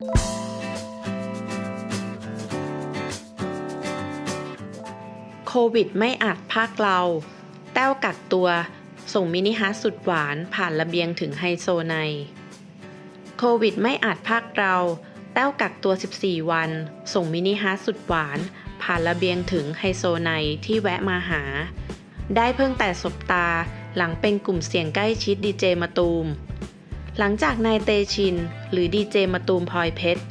โควิดไม่อาจพากเรา แต้วกักตัว ส่งมินิฮาร์สุดหวานผ่านระเบียงถึงไฮโซใน โควิดไม่อาจพากเรา แต้วกักตัว 14 วัน ส่งมินิฮาร์สุดหวาน ผ่านระเบียงถึงไฮโซในที่แวะมาหา ได้เพิ่งแต่สบตาหลังเป็นกลุ่มเสียงใกล้ชิดดีเจมาตูม หลังจากนายเตชิน หรือดีเจมาตูมพลอยเพชร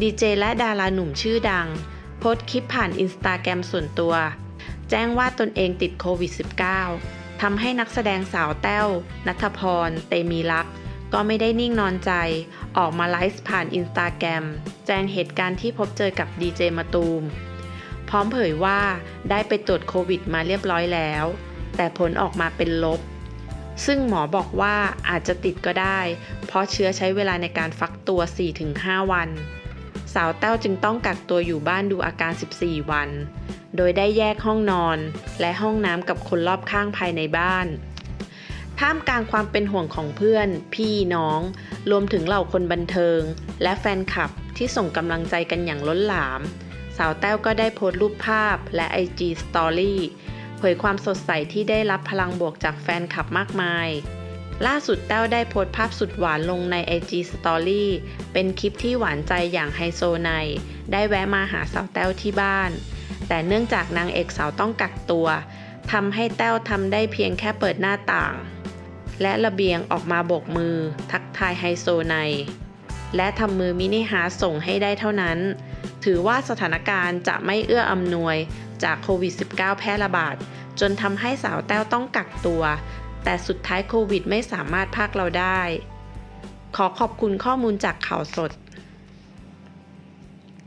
ดีเจและดาราหนุ่มชื่อดัง โพสคลิปผ่านอินสตาแกรมส่วนตัว แจ้งว่าตนเองติดโควิด -19 ทำให้นักแสดงสาวแต้ว นัทพร เตมีรัก ก็ไม่ได้นิ่งนอนใจ ออกมาไลฟ์ผ่านอินสตาแกรมแจ้งเหตุการณ์ที่พบเจอกับดีเจมาตูม พร้อมเผยว่าได้ไปตรวจโควิดมาเรียบร้อยแล้ว แต่ผลออกมาเป็นลบ ซึ่งหมอบอกว่าอาจจะติดก็ได้ เพราะเชื้อใช้เวลาในการฟักตัว 4-5 วัน สาวแต้วจึงต้องกักตัวอยู่บ้านดูอาการ 14 วัน โดยได้แยกห้องนอน และห้องน้ำกับคนรอบข้างภายในบ้าน ท่ามกลางความเป็นห่วงของเพื่อน พี่น้อง รวมถึงเหล่าคนบันเทิง และแฟนคลับที่ส่งกำลังใจกันอย่างล้นหลาม สาวแต้วก็ได้โพสต์รูปภาพและ IG Story ผยความสดใสที่ได้รับพลังบวกจากแฟนคลับมากมาย ล่าสุดแต้วได้โพสต์ภาพสุดหวานลงใน IG Story เป็นคลิปที่หวานใจอย่างไฮโซไนได้แวะมาหาสาวแต้วที่บ้าน แต่เนื่องจากนางเอกสาวต้องกักตัวทำให้แต้วทำได้เพียงแค่เปิดหน้าต่าง และระเบียงออกมาโบกมือ ทักทายไฮโซไน และทำมือมินิฮาร์ทส่งให้ได้เท่านั้น ถือว่าสถานการณ์จะไม่เอื้ออำนวยจากโควิด -19 แพร่ระบาด จนทำให้สาวแต้วต้องกักตัว แต่สุดท้ายโควิดไม่สามารถพากเราได้ ขอขอบคุณข้อมูลจากข่าวสด